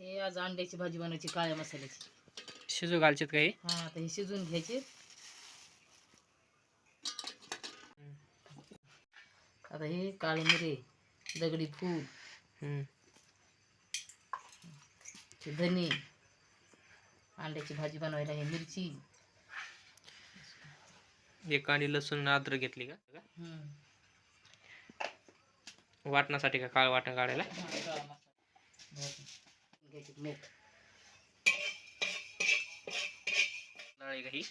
हे आज अंड्याची भाजी बनवायची काळ्या मसाल्याची शिजू घालचेत काही हा आता हे शिजवून घ्यायचे आता हे काळे मिरे दगडी फूल हम्म. धने अंड्याची भाजी बनवायला हे मिरची एक कांडी लसूण अद्रक घेतली का हम्म. वाटण्यासाठी का काळ वाटण काढायला हा, काळा मसाला. भाजी. घ्यायची मीठ डाळ का ही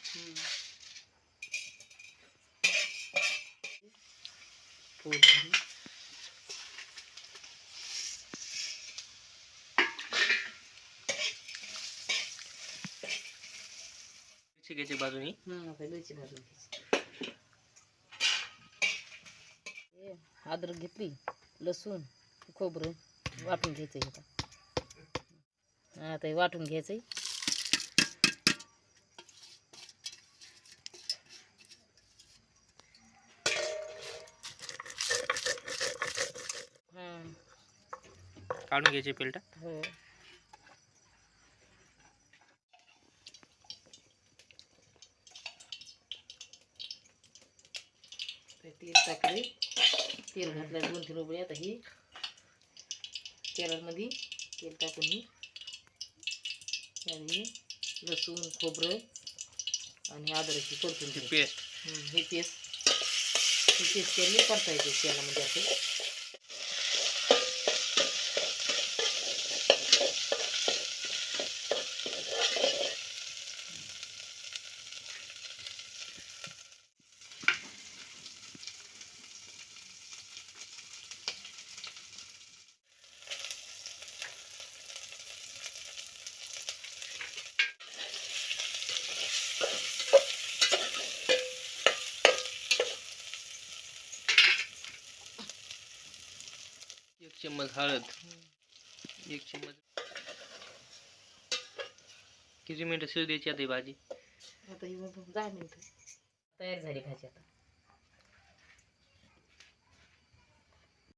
बाजूनी भाजून अद्रक घेतली लसूण खोबरं वाटून घ्यायचं आता हा, वाटून घ्यायचं हम्म, काढून घ्यायची पेलट? हो. ते तेल टाकले तेल घातलं दोन तीन रुपये आता ही तेलामध्ये तेल टाकून ही. आणि लसूण खोबरं आणि अद्रकची परतून घ्यायची. पेस्ट हे पेस्ट हे पेस्ट केली करता येते तेलामध्ये असं. एक चम्मच हळद. एक चम्मच किती मिनिटं शिजू द्यायची आता ही भाजी? आता ही मग दहा मिनिटं. तयार झाली भाजी आता.